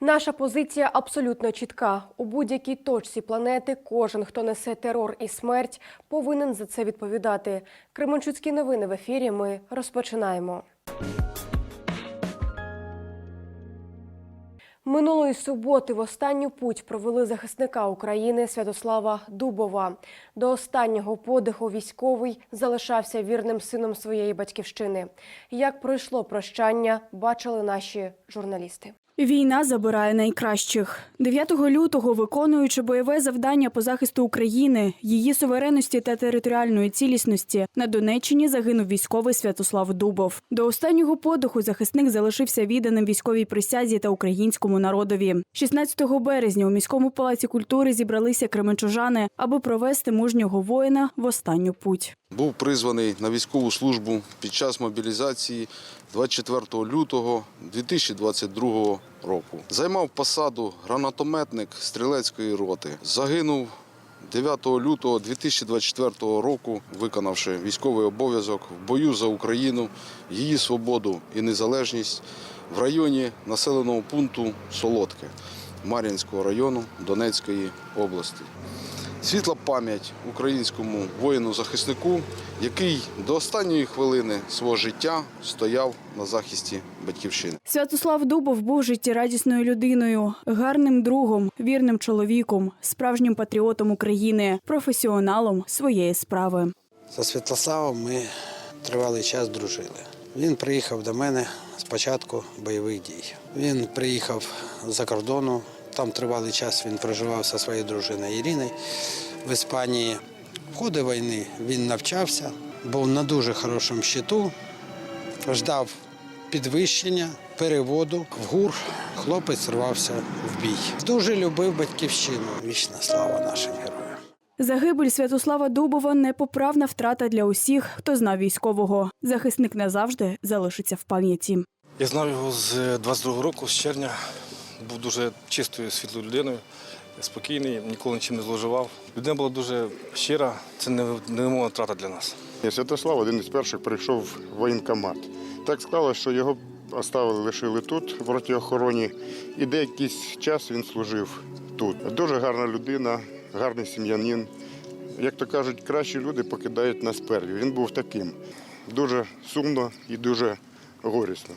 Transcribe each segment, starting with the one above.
Наша позиція абсолютно чітка. У будь-якій точці планети кожен, хто несе терор і смерть, повинен за це відповідати. Кременчуцькі новини в ефірі. Ми розпочинаємо. Минулої суботи в останню путь провели захисника України Святослава Дубова. До останнього подиху військовий залишався вірним сином своєї батьківщини. Як пройшло прощання, бачили наші журналісти. Війна забирає найкращих. 9 лютого, виконуючи бойове завдання по захисту України, її суверенності та територіальної цілісності, на Донеччині загинув військовий Святослав Дубов. До останнього подиху захисник залишився відданим військовій присязі та українському народові. 16 березня у міському палаці культури зібралися кременчужани, аби провести мужнього воїна в останню путь. Був призваний на військову службу під час мобілізації 24 лютого 2022 року. Займав посаду гранатометник стрілецької роти. Загинув 9 лютого 2024 року, виконавши військовий обов'язок в бою за Україну, її свободу і незалежність в районі населеного пункту Солодке Мар'їнського району Донецької області. Світла пам'ять українському воїну-захиснику, який до останньої хвилини свого життя стояв на захисті батьківщини. Святослав Дубов був життєрадісною людиною, гарним другом, вірним чоловіком, справжнім патріотом України, професіоналом своєї справи. За Святославом ми тривалий час дружили. Він приїхав до мене з початку бойових дій. Він приїхав з-за кордону. Там тривалий час він проживав зі своєю дружиною Іриною в Іспанії. В ході війни він навчався, був на дуже хорошому щиту, ждав підвищення, переводу в ГУР. Хлопець рвався в бій. Дуже любив батьківщину. Вічна слава нашим героям. Загибель Святослава Дубова непоправна втрата для усіх, хто знав військового. Захисник назавжди залишиться в пам'яті. Я знав його з 22-го року, з червня. Був дуже чистою, світлою людиною, спокійний, ніколи нічим не зловживав. Людина була дуже щира, це не- невимовна втрата для нас. Святослав один із перших прийшов в воєнкомат. Так склалося, що його оставили, лишили тут, в ротіохороні, і деякий час він служив тут. Дуже гарна людина, гарний сім'янин. Як то кажуть, кращі люди покидають нас перві. Він був таким. Дуже сумно і дуже горісно.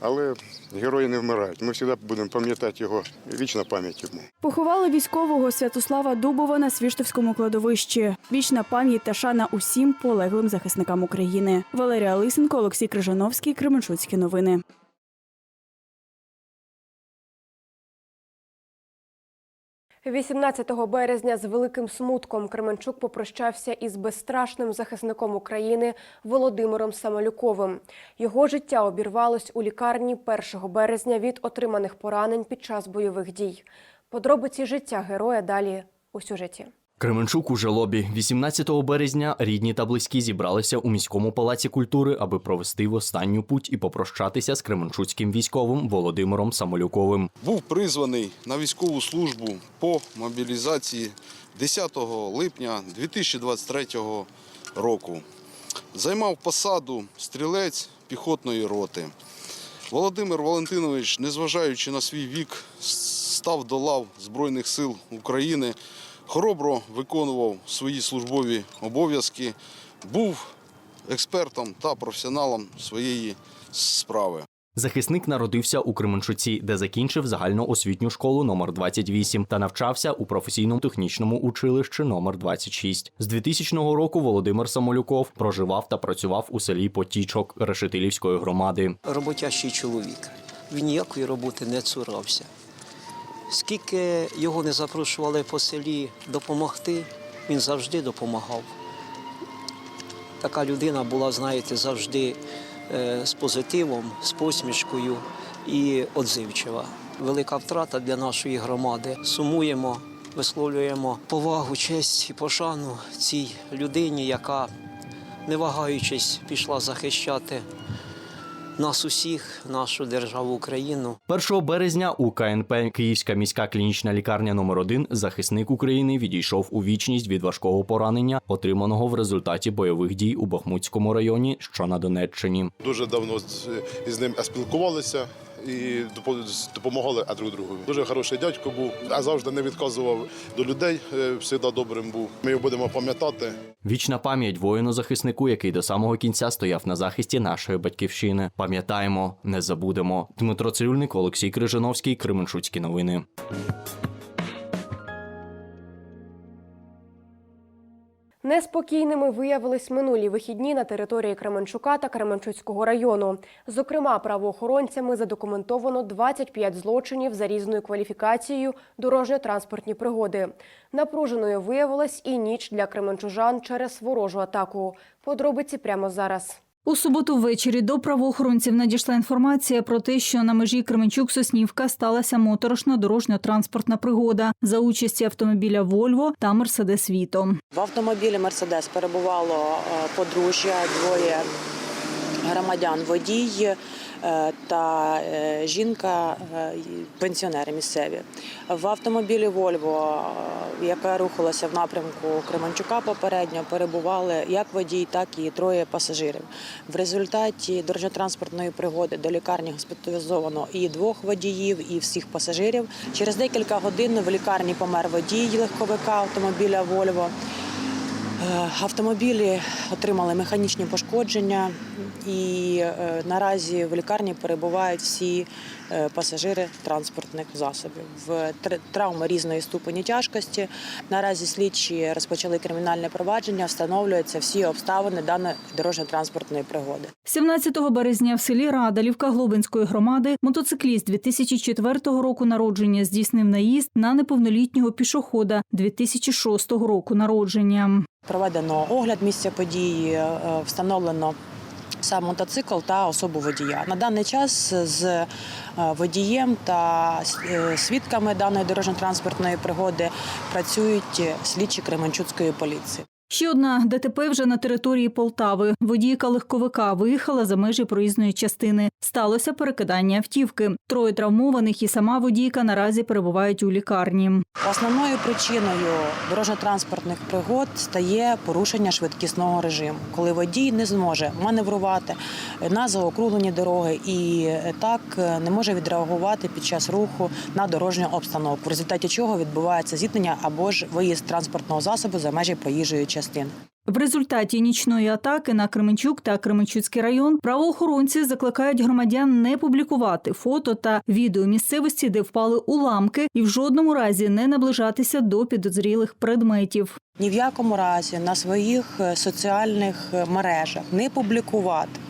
Але герої не вмирають. Ми завжди будемо пам'ятати його вічна пам'ять йому. Поховали військового Святослава Дубова на Свіштовському кладовищі. Вічна пам'ять та шана усім полеглим захисникам України. Валерія Лисенко, Олексій Крижановський, Кременчуцькі новини. – 18 березня з великим смутком Кременчук попрощався із безстрашним захисником України Володимиром Самолюковим. Його життя обірвалось у лікарні 1 березня від отриманих поранень під час бойових дій. Подробиці життя героя далі у сюжеті. Кременчук у жалобі 18 березня рідні та близькі зібралися у міському палаці культури, аби провести в останню путь і попрощатися з кременчуцьким військовим Володимиром Самолюковим. Був призваний на військову службу по мобілізації 10 липня 2023 року. Займав посаду стрілець піхотної роти. Володимир Валентинович, незважаючи на свій вік, став до лав Збройних сил України, хоробро виконував свої службові обов'язки, був експертом та професіоналом своєї справи. Захисник народився у Кременчуці, де закінчив загальноосвітню школу номер 28 та навчався у професійному технічному училищі номер 26. З 2000 року Володимир Самолюков проживав та працював у селі Потічок Решетилівської громади. роботящий чоловік. Він ніякої роботи не цурався. Скільки його не запрошували по селі допомогти, він завжди допомагав. Така людина була, знаєте, завжди е, з позитивом, з посмішкою і отзивчива. Велика втрата для нашої громади. Сумуємо, висловлюємо повагу, честь і пошану цій людині, яка, не вагаючись, пішла захищати нас усіх, нашу державу Україну. 1 березня у КНП Київська міська клінічна лікарня номер 1 захисник України відійшов у вічність від важкого поранення, отриманого в результаті бойових дій у Бахмутському районі, що на Донеччині. Дуже давно з- ним спілкувалися. І допомагали друг другу. Дуже хороший дядько був, а завжди не відказував до людей. е, Завжди добрим був. Ми його будемо пам'ятати. Вічна пам'ять воїну-захиснику, який до самого кінця стояв на захисті нашої батьківщини. Пам'ятаємо, не забудемо. Дмитро Цирюльник, Олексій Крижановський, Кременчуцькі новини. Неспокійними виявились минулі вихідні на території Кременчука та Кременчуцького району. Зокрема, правоохоронцями задокументовано 25 злочинів за різною кваліфікацією дорожньо-транспортні пригоди. Напруженою виявилась і ніч для кременчужан через ворожу атаку. Подробиці прямо зараз. У суботу ввечері до правоохоронців надійшла інформація про те, що на межі Кременчук-Соснівка сталася моторошна дорожньо-транспортна пригода за участі автомобіля Вольво та Мерседес Віто. В автомобілі Мерседес перебувало е, подружжя, двоє громадян, водій та е, жінка, е, пенсіонери місцеві. В автомобілі Вольво, е, яка рухалася в напрямку Кременчука попередньо, перебували як водій, так і троє пасажирів. В результаті дорожньо-транспортної пригоди до лікарні госпіталізовано і двох водіїв, і всіх пасажирів. Через декілька годин в лікарні помер водій легковика автомобіля Вольво. Е, Автомобілі отримали механічні пошкодження, і е, наразі в лікарні перебувають всі е, пасажири транспортних засобів. В тр- травми різної ступені тяжкості. Наразі слідчі розпочали кримінальне провадження, встановлюються всі обставини даної дорожньо-транспортної пригоди. 17 березня в селі Радалівка Глобинської громади мотоцикліст 2004 року народження здійснив наїзд на неповнолітнього пішохода 2006 року народження. Проведено огляд місця події, е, встановлено сам мотоцикл та особу водія. На даний час з е, водієм та е, свідками даної дорожньо-транспортної пригоди працюють слідчі Кременчуцької поліції. Ще одна ДТП вже на території Полтави. Водійка легковика виїхала за межі проїзної частини. Сталося перекидання автівки. Троє травмованих і сама водійка наразі перебувають у лікарні. Основною причиною дорожньо-транспортних пригод стає порушення швидкісного режиму, коли водій не зможе маневрувати на заокруглені дороги і так не може відреагувати під час руху на дорожню обстановку, в результаті чого відбувається зіткнення або ж виїзд транспортного засобу за межі проїжджої частини. В результаті нічної атаки на Кременчук та Кременчуцький район правоохоронці закликають громадян не публікувати фото та відео місцевості, де впали уламки, і в жодному разі не наближатися до підозрілих предметів. Ні в якому разі на своїх е, соціальних е, мережах не публікувати.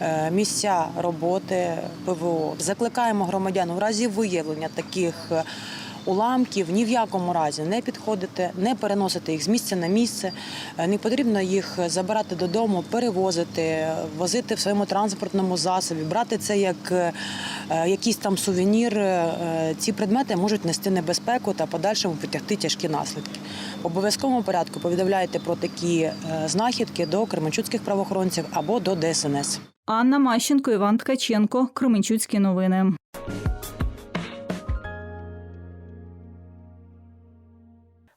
е, Місця роботи ПВО закликаємо громадян у разі виявлення таких уламків ні в якому разі не підходити, не переносити їх з місця на місце. Е, Не потрібно їх забирати додому, перевозити, возити в своєму транспортному засобі, брати це як е, якийсь там сувенір. Е, Ці предмети можуть нести небезпеку та подальшому потягти тяжкі наслідки. В обов'язковому порядку повідомляйте про такі знахідки до кременчуцьких правоохоронців або до ДСНС. Анна Мащенко, Іван Ткаченко, Кременчуцькі новини.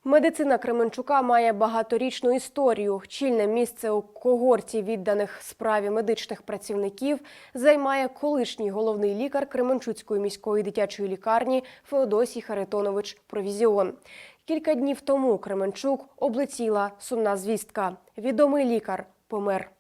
Медицина Кременчука має багаторічну історію. Чільне місце у когорті відданих справі медичних працівників займає колишній головний лікар Кременчуцької міської дитячої лікарні Феодосій Харитонович Провізіон. Кілька днів тому Кременчук облетіла сумна звістка. Відомий лікар помер.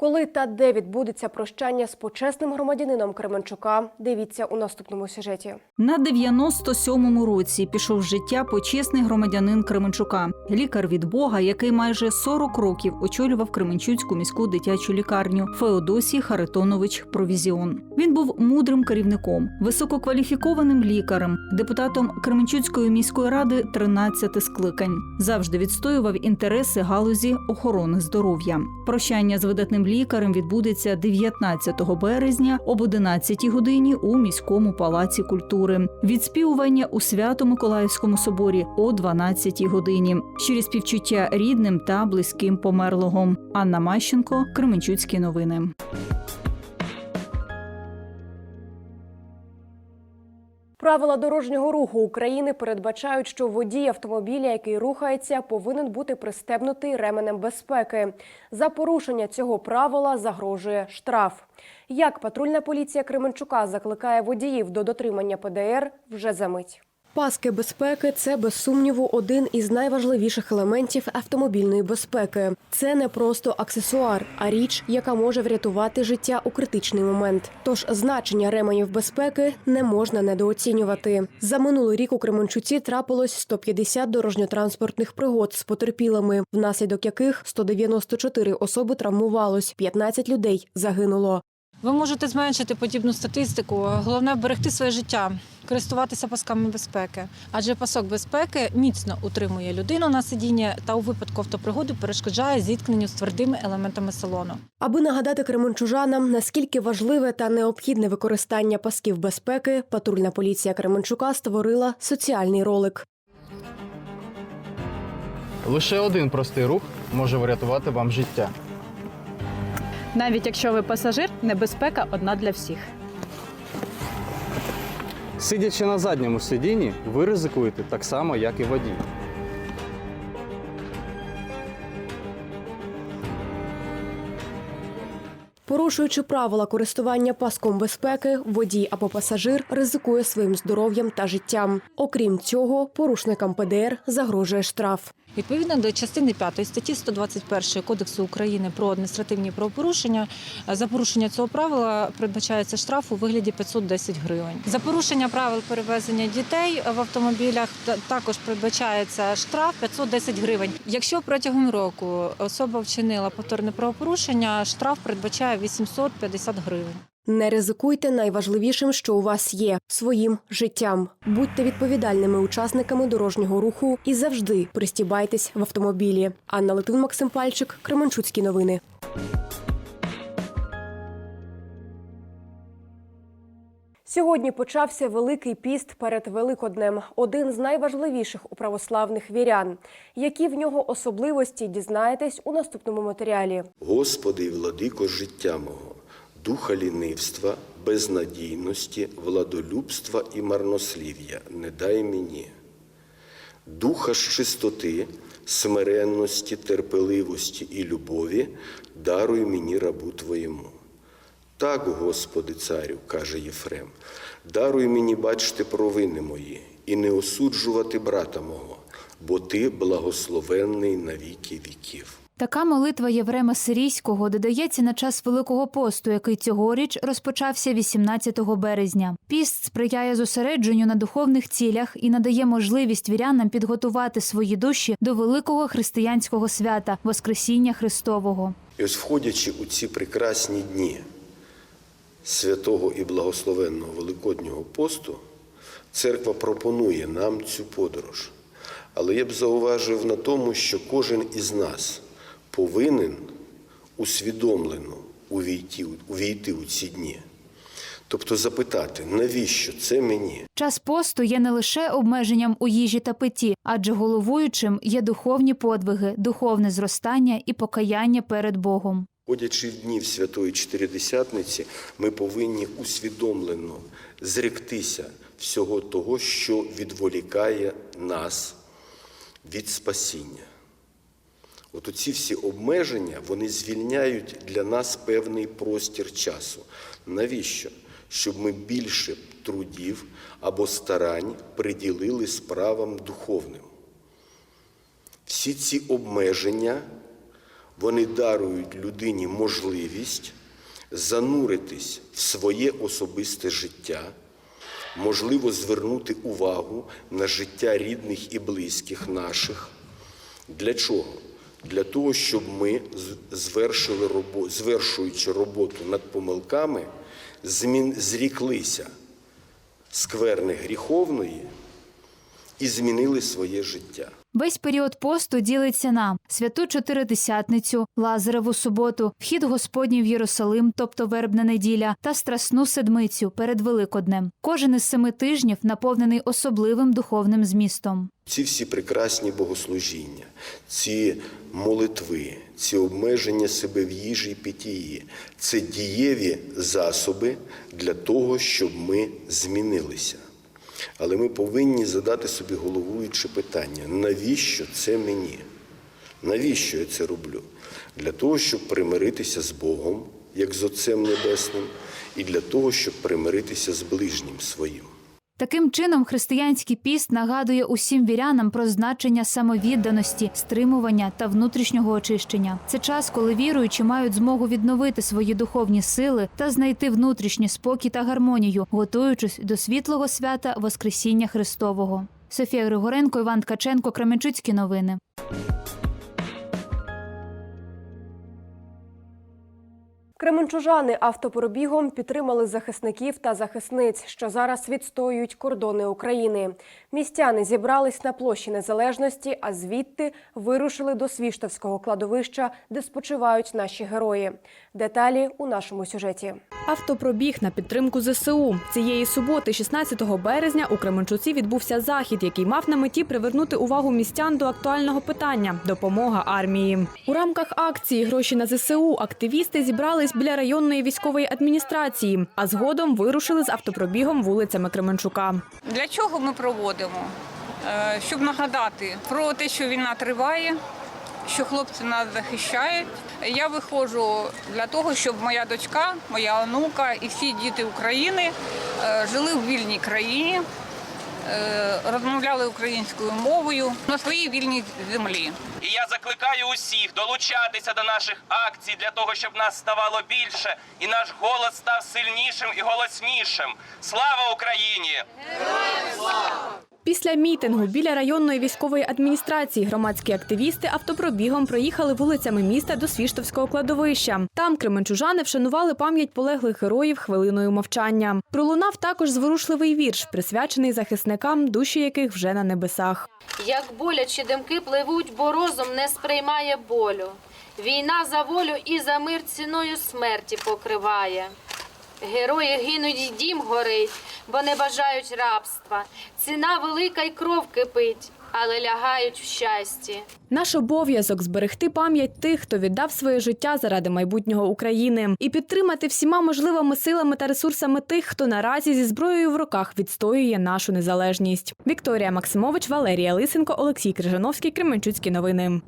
Коли та де відбудеться прощання з почесним громадянином Кременчука, дивіться у наступному сюжеті. На 97-му році пішов життя почесний громадянин Кременчука, лікар від Бога, який майже 40 років очолював Кременчуцьку міську дитячу лікарню Феодосій Харитонович Провізіон. Він був мудрим керівником, висококваліфікованим лікарем, депутатом Кременчуцької міської ради 13 скликань. Завжди відстоював інтереси галузі охорони здоров'я. Прощання з видатним лікарем відбудеться 19 березня об 11 годині у міському палаці культури. Відспівування у Свято-Миколаївському соборі о 12 годині. Щирі співчуття рідним та близьким померлого. Анна Мащенко, Кременчуцькі новини. Правила дорожнього руху України передбачають, що водій автомобіля, який рухається, повинен бути пристебнутий ременем безпеки. За порушення цього правила загрожує штраф. Як патрульна поліція Кременчука закликає водіїв до дотримання ПДР вже за мить. Паски безпеки це без сумніву один із найважливіших елементів автомобільної безпеки. Це не просто аксесуар, а річ, яка може врятувати життя у критичний момент. Тож значення ременів безпеки не можна недооцінювати. За минулий рік у Кременчуці трапилось 150 дорожньо-транспортних пригод з потерпілими, внаслідок яких 194 особи травмувалось, 15 людей загинуло. Ви можете зменшити подібну статистику. Головне вберегти своє життя, користуватися пасками безпеки. Адже пасок безпеки міцно утримує людину на сидінні та у випадку автопригоди перешкоджає зіткненню з твердими елементами салону. Аби нагадати кременчужанам, наскільки важливе та необхідне використання пасків безпеки, патрульна поліція Кременчука створила соціальний ролик. Лише один простий рух може врятувати вам життя. Навіть якщо ви пасажир, небезпека одна для всіх. Сидячи на задньому сидінні, ви ризикуєте так само, як і водій. Порушуючи правила користування паском безпеки, водій або пасажир ризикує своїм здоров'ям та життям. Окрім цього, порушникам ПДР загрожує штраф. Відповідно до частини 5 статті 121 Кодексу України про адміністративні правопорушення за порушення цього правила передбачається штраф у вигляді 510 гривень. За порушення правил перевезення дітей в автомобілях також передбачається штраф 510 гривень. Якщо протягом року особа вчинила повторне правопорушення, штраф передбачає 850 гривень. Не ризикуйте найважливішим, що у вас є своїм життям. Будьте відповідальними учасниками дорожнього руху і завжди пристібайтесь в автомобілі. Анна Литвин, Максим Пальчик, Кременчуцькі новини. Сьогодні почався Великий піст перед Великоднем, один з найважливіших у православних вірян. Які в нього особливості дізнаєтесь у наступному матеріалі. Господи владико життя мого, духа лінивства, безнадійності, владолюбства і марнослів'я не дай мені. Духа ж чистоти, смиренності, терпеливості і любові даруй мені рабу Твоєму. Так, Господи, царю, каже Єфрем, даруй мені бачити провини мої і не осуджувати брата мого, бо ти благословенний на віки віків. Така молитва Єврема Сирійського додається на час Великого посту, який цьогоріч розпочався 18 березня. Піст сприяє зосередженню на духовних цілях і надає можливість вірянам підготувати свої душі до великого християнського свята Воскресіння Христового. І ось входячи у ці прекрасні дні святого і благословенного Великоднього посту, церква пропонує нам цю подорож. Але я б зауважив на тому, що кожен із нас повинен усвідомлено увійти, увійти у ці дні. Тобто запитати, навіщо це мені? Час посту є не лише обмеженням у їжі та питті, адже головуючим є духовні подвиги, духовне зростання і покаяння перед Богом. Ходячи в днів Святої Чотиридесятниці, ми повинні усвідомлено зректися всього того, що відволікає нас від спасіння. От оці всі обмеження вони звільняють для нас певний простір часу. Навіщо? Щоб ми більше трудів або старань приділили справам духовним. Всі ці обмеження вони дарують людині можливість зануритись в своє особисте життя, можливо, звернути увагу на життя рідних і близьких наших. Для чого? Для того, щоб ми, звершили робо- звершуючи роботу над помилками, змін- зріклися скверни гріховної і змінили своє життя. Весь період посту ділиться на святу Чотиридесятницю, Лазареву суботу, вхід Господній в Єрусалим, тобто вербна неділя, та страсну седмицю перед Великоднем. Кожен із семи тижнів наповнений особливим духовним змістом. Ці всі прекрасні богослужіння, ці молитви, ці обмеження себе в їжі і питії це дієві засоби для того, щоб ми змінилися. Але ми повинні задати собі головуюче питання: навіщо це мені? Навіщо я це роблю? Для того, щоб примиритися з Богом, як з Отцем Небесним, і для того, щоб примиритися з ближнім своїм. Таким чином, християнський піст нагадує усім вірянам про значення самовідданості, стримування та внутрішнього очищення. Це час, коли віруючі мають змогу відновити свої духовні сили та знайти внутрішній спокій та гармонію, готуючись до світлого свята Воскресіння Христового. Софія Григоренко, Іван Ткаченко, Кременчуцькі новини. Кременчужани автопробігом підтримали захисників та захисниць, що зараз відстоюють кордони України. Містяни зібрались на площі Незалежності, а звідти вирушили до Свіштовського кладовища, де спочивають наші герої. Деталі у нашому сюжеті. Автопробіг на підтримку ЗСУ цієї суботи, 16 березня, у Кременчуці відбувся захід, який мав на меті привернути увагу містян до актуального питання допомога армії. У рамках акції Гроші на ЗСУ активісти зібрались біля районної військової адміністрації, а згодом вирушили з автопробігом вулицями Кременчука. Для чого ми проводимо? Е, Щоб нагадати про те, що війна триває, що хлопці нас захищають. Я виходжу для того, щоб моя дочка, моя онука і всі діти України е, жили в вільній країні, розмовляли українською мовою на своїй вільній землі. І я закликаю усіх долучатися до наших акцій для того, щоб нас ставало більше і наш голос став сильнішим і голоснішим. Слава Україні! Після мітингу біля районної військової адміністрації громадські активісти автопробігом проїхали вулицями міста до Свіштовського кладовища. Там кременчужани вшанували пам'ять полеглих героїв хвилиною мовчання. Пролунав також зворушливий вірш, присвячений захисникам, душі яких вже на небесах. Як болячі димки пливуть, бо розум не сприймає болю. Війна за волю і за мир ціною смерті покриває. Герої гинуть, і дім горить, бо не бажають рабства. Ціна велика й кров кипить, але лягають в щасті. Наш обов'язок зберегти пам'ять тих, хто віддав своє життя заради майбутнього України, і підтримати всіма можливими силами та ресурсами тих, хто наразі зі зброєю в руках відстоює нашу незалежність. Вікторія Максимович, Валерія Лисенко, Олексій Крижановський, Кременчуцькі новини.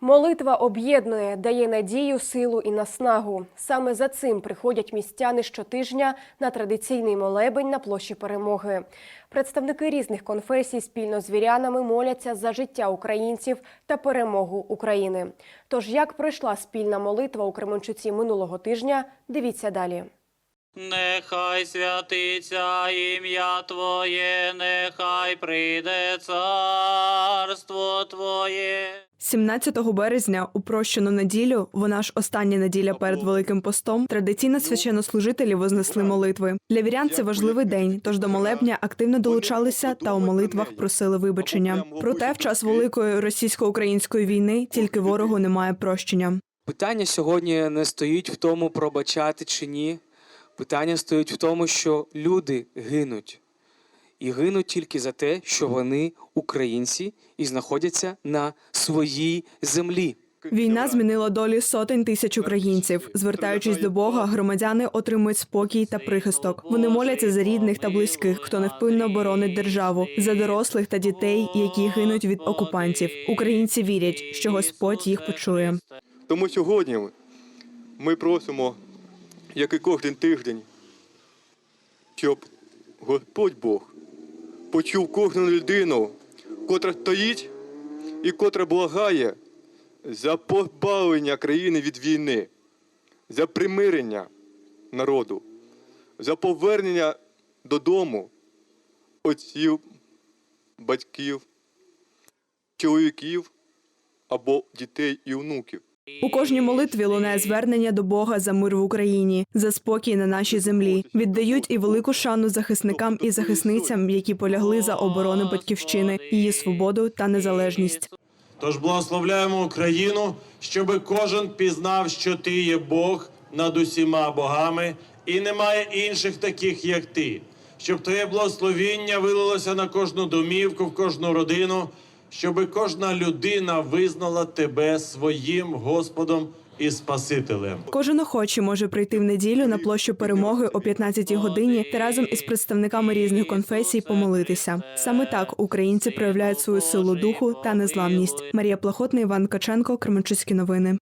Молитва об'єднує, дає надію, силу і наснагу. Саме за цим приходять містяни щотижня на традиційний молебень на площі перемоги. Представники різних конфесій спільно з вірянами моляться за життя українців та перемогу України. Тож, як пройшла спільна молитва у Кременчуці минулого тижня, дивіться далі. Нехай святиться ім'я Твоє, нехай прийде царство Твоє. 17 березня, у прощену неділю, вона ж остання неділя перед Великим постом, традиційно священнослужителі вознесли молитви. Для вірян це важливий день, тож до молебня активно долучалися та у молитвах просили вибачення. Проте в час великої російсько-української війни тільки ворогу немає прощення. Питання сьогодні не стоїть в тому, пробачати чи ні. Питання стоїть в тому, що люди гинуть. І гинуть тільки за те, що вони українці і знаходяться на своїй землі. Війна змінила долі сотень тисяч українців. Звертаючись до Бога, громадяни отримують спокій та прихисток. Вони моляться за рідних та близьких, хто невпинно боронить державу, за дорослих та дітей, які гинуть від окупантів. Українці вірять, що Господь їх почує. Тому сьогодні ми просимо, як і кожен тиждень, щоб Господь Бог почув кожну людину, котра стоїть і котра благає за позбавлення країни від війни, за примирення народу, за повернення додому отців, батьків, чоловіків або дітей і онуків. У кожній молитві лунає звернення до Бога за мир в Україні, за спокій на нашій землі. Віддають і велику шану захисникам і захисницям, які полягли за оборону батьківщини, її свободу та незалежність. Тож благословляємо Україну, щоби кожен пізнав, що ти є Бог над усіма богами, і немає інших таких, як ти. Щоб твоє благословіння вилилося на кожну домівку, в кожну родину, щоби кожна людина визнала тебе своїм Господом і Спасителем. Кожен охочий може прийти в неділю на площу перемоги о 15-й годині та разом із представниками різних конфесій помолитися. Саме так українці проявляють свою силу духу та незламність. Марія Плахотна, Іван Каченко, Кременчуцькі новини.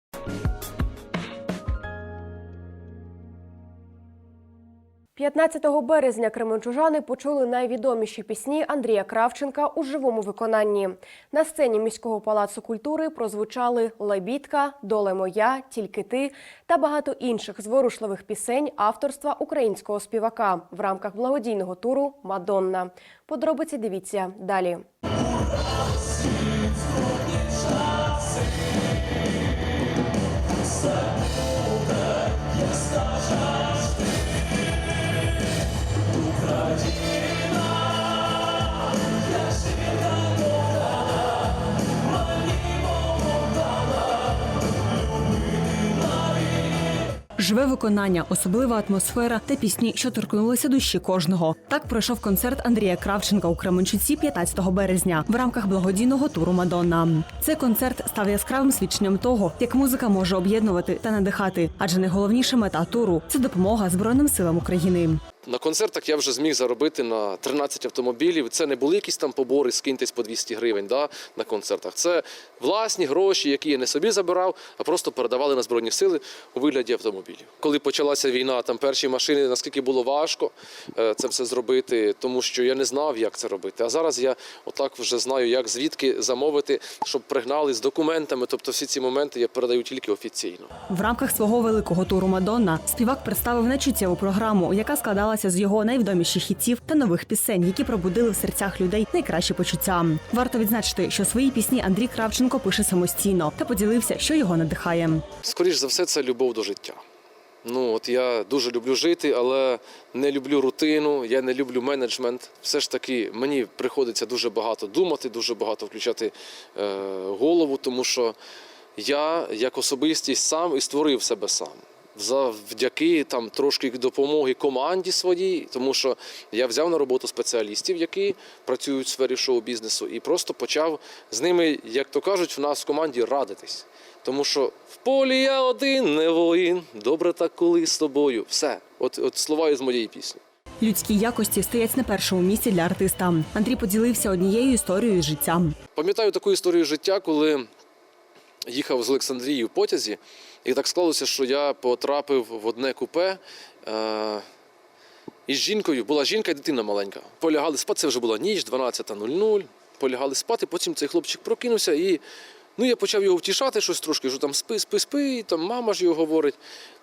15 березня кременчужани почули найвідоміші пісні Андрія Кравченка у живому виконанні. На сцені міського палацу культури прозвучали Лебідка, Доле моя, Тільки ти та багато інших зворушливих пісень авторства українського співака в рамках благодійного туру Мадонна. Подробиці дивіться далі. Живе виконання, особлива атмосфера та пісні, що торкнулися душі кожного. Так пройшов концерт Андрія Кравченка у Кременчуці 15 березня в рамках благодійного туру Мадонна. Цей концерт став яскравим свідченням того, як музика може об'єднувати та надихати, адже найголовніша мета туру це допомога Збройним силам України. На концертах я вже зміг заробити на 13 автомобілів. Це не були якісь там побори, скиньтесь по 200 гривень да, на концертах. Це власні гроші, які я не собі забирав, а просто передавали на Збройні сили у вигляді автомобілів. Коли почалася війна, там перші машини, наскільки було важко е, це все зробити, тому що я не знав, як це робити. А зараз я отак вже знаю, як звідки замовити, щоб пригнали з документами. Тобто всі ці моменти я передаю тільки офіційно. В рамках свого великого туру Мадонна співак представив нечуттєву програму, яка складалася з його найвідоміших хітів та нових пісень, які пробудили в серцях людей найкращі почуття. Варто відзначити, що свої пісні Андрій Кравченко пише самостійно та поділився, що його надихає. Скоріш за все, це любов до життя. Ну от я дуже люблю жити, але не люблю рутину, я не люблю менеджмент. Все ж таки мені приходиться дуже багато думати, дуже багато включати е, голову, тому що я як особистість сам і створив себе сам. Завдяки там трошки допомоги команді своїй, тому що я взяв на роботу спеціалістів, які працюють в сфері шоу-бізнесу, і просто почав з ними, як то кажуть, в нас в команді радитись. Тому що в полі я один, не воїн. Добре так коли з тобою. Все, от, от слова із моєї пісні. Людські якості стоять на першому місці для артиста. Андрій поділився однією історією з життя. Пам'ятаю таку історію життя, коли їхав з Олександрії в потязі, і так склалося, що я потрапив в одне купе. Е- із жінкою була жінка і дитина маленька. Полягали спати, це вже була ніч, 12.00. Полягали спати, потім цей хлопчик прокинувся і ну, я почав його втішати, щось трошки, що там спи, спи, спи, і там мама ж його говорить.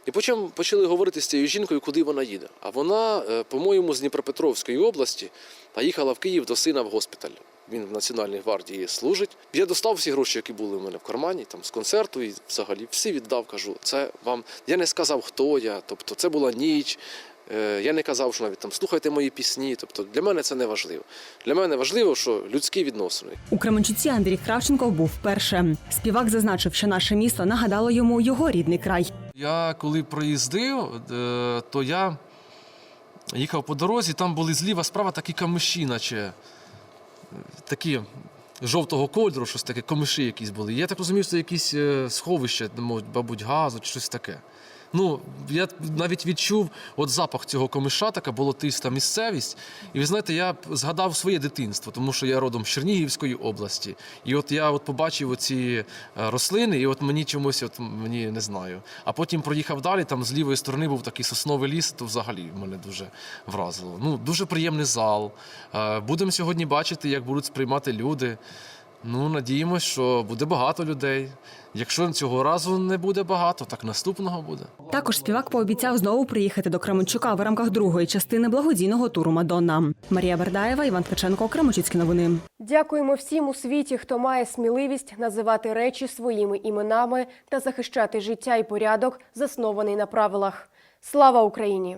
І почав, почали говорити з цією жінкою, куди вона їде. А вона, е, по-моєму, з Дніпропетровської області, а їхала в Київ до сина в госпіталь. Він в Національній гвардії служить. Я достав всі гроші, які були в мене в кармані, там з концерту, і взагалі всі віддав. Кажу, це вам. Я не сказав, хто я. Тобто, це була ніч. Е, Я не казав, що навіть там слухайте мої пісні. Тобто для мене це не важливо. Для мене важливо, що людські відносини. У Кременчуці Андрій Кравченко був вперше. Співак зазначив, що наше місто нагадало йому його рідний край. Я коли проїздив, е, то я їхав по дорозі, там були зліва справа такі камиші, наче такі жовтого кольору, щось таке, комиші якісь були. Я так розумів, це якісь е, сховища, мабуть, газу чи щось таке. Ну, я навіть відчув от запах цього комиша, така болотиста місцевість. І ви знаєте, я згадав своє дитинство, тому що я родом з Чернігівської області. І от я от побачив оці е, рослини, і от мені чомусь, от мені не знаю. А потім проїхав далі, там з лівої сторони був такий сосновий ліс, то взагалі мене дуже вразило. Ну, дуже приємний зал. Е, Будемо сьогодні бачити, як будуть сприймати люди. Ну, надіємося, що буде багато людей. Якщо цього разу не буде багато, так наступного буде. Також співак пообіцяв знову приїхати до Кременчука в рамках другої частини благодійного туру Мадонна. Марія Бердаєва, Іван Ткаченко, Кременчуцькі новини. Дякуємо всім у світі, хто має сміливість називати речі своїми іменами та захищати життя і порядок, заснований на правилах. Слава Україні!